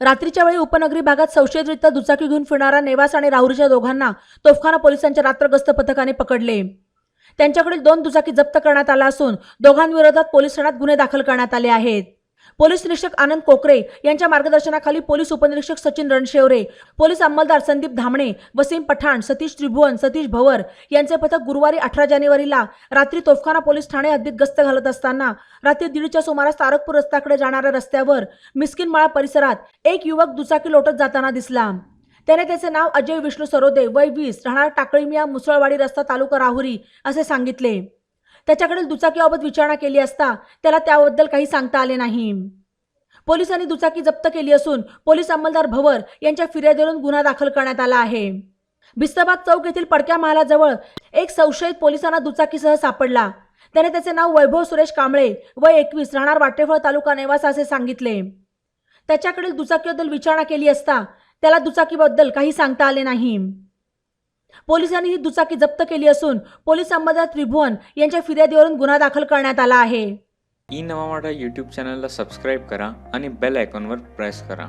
रात्रीच्या वेळी उपनगरी भागात संशयितरित्या दुचाकी घेऊन फिरणारा नेवास आणि राहुरीच्या दोघांना तोफखाना पोलिसांच्या रात्रगस्त पथकाने पकडले. त्यांच्याकडील दोन दुचाकी जप्त करण्यात आला असून दोघांविरोधात पोलीस ठाण्यात गुन्हे दाखल करण्यात आले आहेत. पोलीस निरीक्षक आनंद कोकरे यांच्या मार्गदर्शनाखाली पोलीस उपनिरीक्षक सचिन रणशेवरे पोलीस अंमलदार संदीप धामणे वसीम पठाण सतीश त्रिभुवन सतीश भवर यांचे पथक गुरुवारी अठरा जानेवारीला रात्री तोफखाना पोलीस ठाणे हद्दीत गस्त घालत असताना रात्री दीडच्या सुमारास तारकपूर रस्त्याकडे जाणाऱ्या रस्त्यावर मिस्किनमाळा परिसरात एक युवक दुचाकी लोटत जाताना दिसला. त्याने त्याचे नाव अजय विष्णू सरोदे वय वीस राहणार टाकळीमिया मुसळवाडी रस्ता तालुका राहुरी असे सांगितले. त्याच्याकडील दुचाकीबाबत विचारणा केली असता त्याला त्याबद्दल काही सांगता आले नाही. पोलिसांनी दुचाकी जप्त केली असून पोलीस अंमलदार भवर यांच्या फिर्यादीवरून गुन्हा दाखल करण्यात आला आहे. भिस्तबाग चौक येथील पडक्या महालाजवळ एक संशयित पोलिसांना दुचाकीसह सापडला. त्याने त्याचे नाव वैभव सुरेश कांबळे व एकवीस राहणार वाटेफळ तालुका नेवास असे सांगितले. त्याच्याकडील दुचाकीबद्दल विचारणा केली असता त्याला दुचाकीबद्दल काही सांगता आले नाही. पोलिसांनी ही दुचाकी जप्त केली असून पोलीस अंमलदार त्रिभुवन यांच्या फिर्यादीवरून गुन्हा दाखल करण्यात आला आहे. ई नवा मराठा यूट्यूब चॅनलला सबस्क्राईब करा आणि बेल आयकॉनवर प्रेस करा.